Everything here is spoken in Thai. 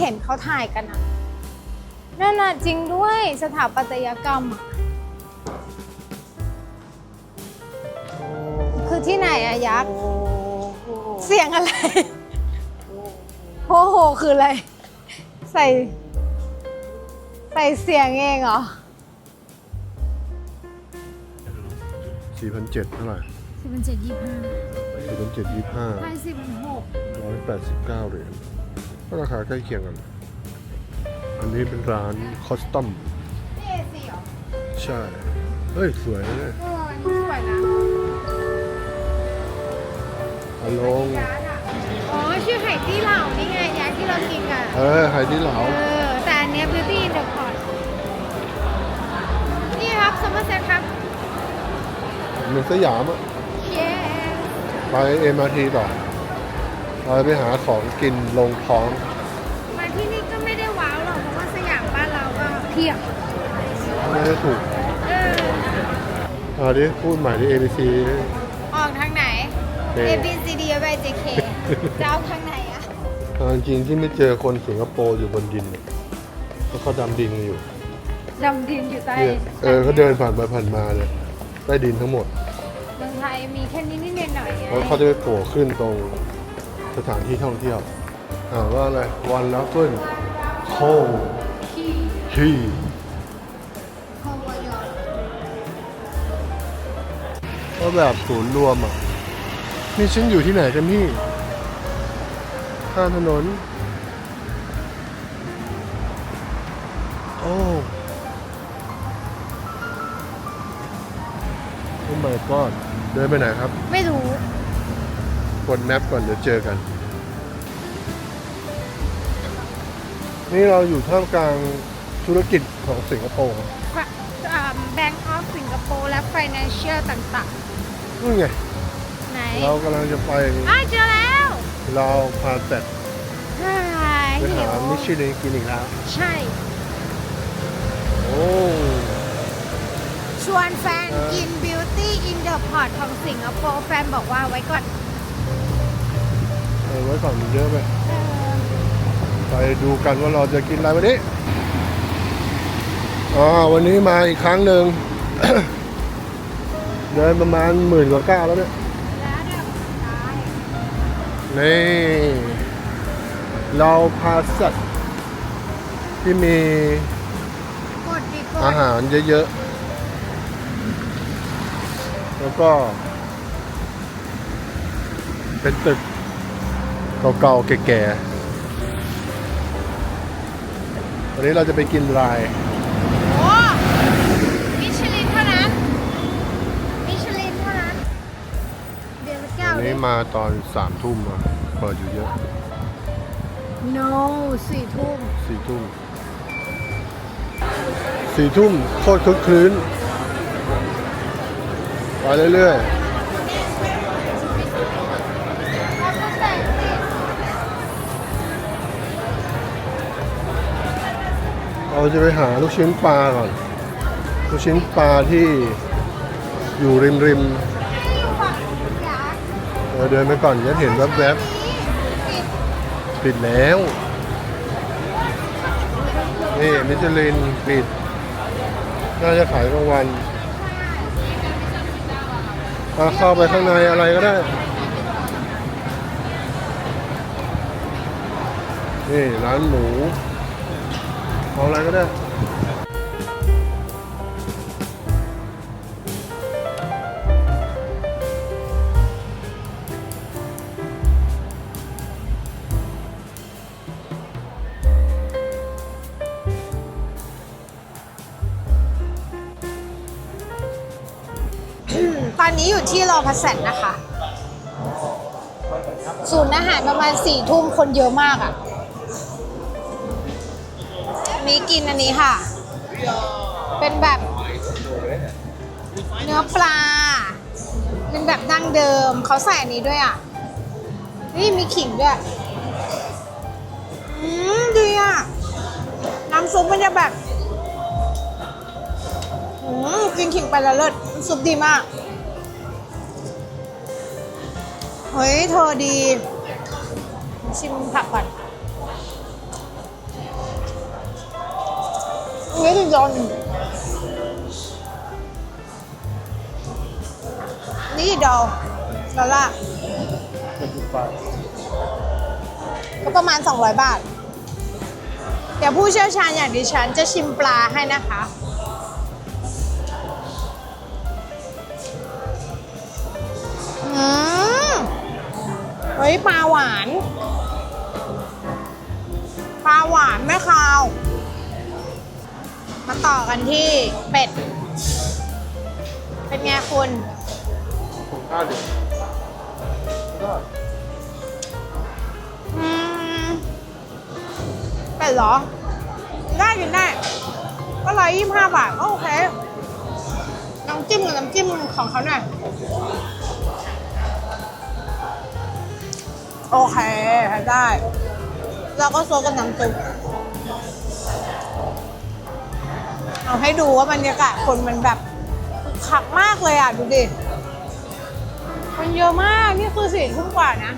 เห็นเขาถ่ายกันอะนั่นน่ะจริงด้วยสถาปัตยกรรมอะคือที่ไหนอะยักษ์ เสียงอะไร โอ้โห คืออะไร ใส่ ใส่เสียงเองเหรอ สี่พันเจ็ดเท่าไหร่สิบเป็นเจ็ดยี่ห้าสี่พันเจ็ดยี่ห้าใช่สิบเป็นหกร้อยแปดสิบเก้าเหรียญ ก็ราคาใกล้เคียงกัน อันนี้เป็นร้านคอสตอมนี่เอซีเหรอใช่ เฮ้ย สวยนะเนี่ยเอออันนี้สวยนะอลงอ๋อ ชื่อไห่ตี้เหล่านี่ไงยายที่เรากินกันเออไฮที่เหลาเออ แต่อันเนี้ย Beauty in the Pot นี่ครับซัมเมอร์เซ็ตครับ เหมือนสยามอะ เย้ ไปเอ็มอาร์ทีต่อ เราไปหาของกินลงท้องมาที่นี่ก็ไม่ได้ว้าวหรอกเพราะว่าสยามบ้านเราก็เพียบไม่ได้ถูกเออเอาดิพูดใหม่ที่ ABC ออกทางไหนเอ A B C D F I J K จะเอาทางไหนอะทางจริงที่ไม่เจอคนสิงคโปร์อยู่บนดินเนี่ยเพราะเขาดำดินกันอยู่ดำดินอยู่ใต้เนี่ยเออเขาเดินผ่านไปผ่านมาเลยใต้ดินทั้งหมด เมืองไทยมีแค่นี้นิดๆหน่อยๆไง แล้วเขาจะไปโผล่ขึ้นตรง สถานที่ท่องเที่ยวอ่านว่าอะไรวันแล้วขึ้นโคคีก็แบบศูนย์รวมอะ นี่ฉันอยู่ที่ไหนกันพี่ข้ามถนน โอ้ โอ้ my god เดินไปไหนครับ ไม่รู้ กดแมปก่อนเดี๋ยวเจอกัน นี่เราอยู่ท่ามกลางธุรกิจของสิงคโปร์ครับแบงก์ออฟสิงคโปร์และ Financial ต่างนู่นไงๆไหน เรากำลังจะไปอ้าวเจอแล้ว เราพาแตดใช่ไปหิหาวมิชลินกินอีกแล้ว ใช่ โอ้ชวนแฟนกิน Beauty in the Pot ของสิงคโปร์แฟนบอกว่าไว้ก่อนเออไว้ก่อนมันเยอะไปเออไปดูกันว่าเราจะกินอะไรวันนี้อ๋อวันนี้มาอีกครั้งหนึ่งเดินประมาณหมื่นกว่าก้าวแล้วเนี่ยแล้วเดี๋ยวได้นี่เราพาสัตว์ที่มีกดดีกอาดหารเยอะๆ แล้วก็ เป็นตึก เก่าๆแก่ๆวันนี้เราจะไปกินรายโอ้มิชลินเท่านั้น มิชลินเท่านั้น เดี๋ยวแก้ววันดินี้มาตอนสามทุ่มอะเปิดอยู่เยอะ no สี่ทุ่มสี่ทุ่มสี่ทุ่มโคตรคึกคลื้นไปเรื่อยๆ เราจะไปหาลูกชิ้นปลาก่อน ลูกชิ้นปลาที่อยู่ริมริมๆเออเดินไปก่อนจะเห็นแวบๆปิดแล้ว นี่มิชลินปิด น่าจะขายกลางวันมาเข้าไปข้างในอะไรก็ได้ นี่ร้านหมู เอาอะไรก็ได้ตอนนี้อยู่ที่รอพัสแซนนะคะ ศูนย์อาหารประมาณสี่ทุ่มคนเยอะมากอะ่ะ มีกินอันนี้ค่ะ เป็นแบบเนื้อปลา เป็นแบบดั้งเดิม เขาใส่อันนี้ด้วยอะ นี่มีขิงด้วย อืมดีอะ น้ำซุปมันจะแบบ อืมกินขิงไปแล้วเลิศซุปดีมาก เฮ้ยเธอดี ชิมผักก่อน ยนนี่ดอลแล้วล่ะก็ประมาณ 200 บาท เดี๋ยวผู้เชี่ยวชาญอย่างดิฉันจะชิมปลาให้นะคะ อืมเฮ้ย ปลาหวาน ปลาหวานไม่คาว มาต่อกันที่เป็ด เป็นไงคุณผมข้าวเดี๋ยวก็อืมเป็ดเหรอ ได้กินได้ก็ร้อยยี่ห้าบาทก็โอเค น้ำจิ้มกับน้ำจิ้มของเขาหน่อยโอเคได้แล้วก็โซดกับน้ำซุป เอาให้ดูว่าบรรยากาศคนมันแบบคึกคักมากเลยอะ ดูดิ คนเยอะมาก นี่คือสี่ทุ่มกว่านะ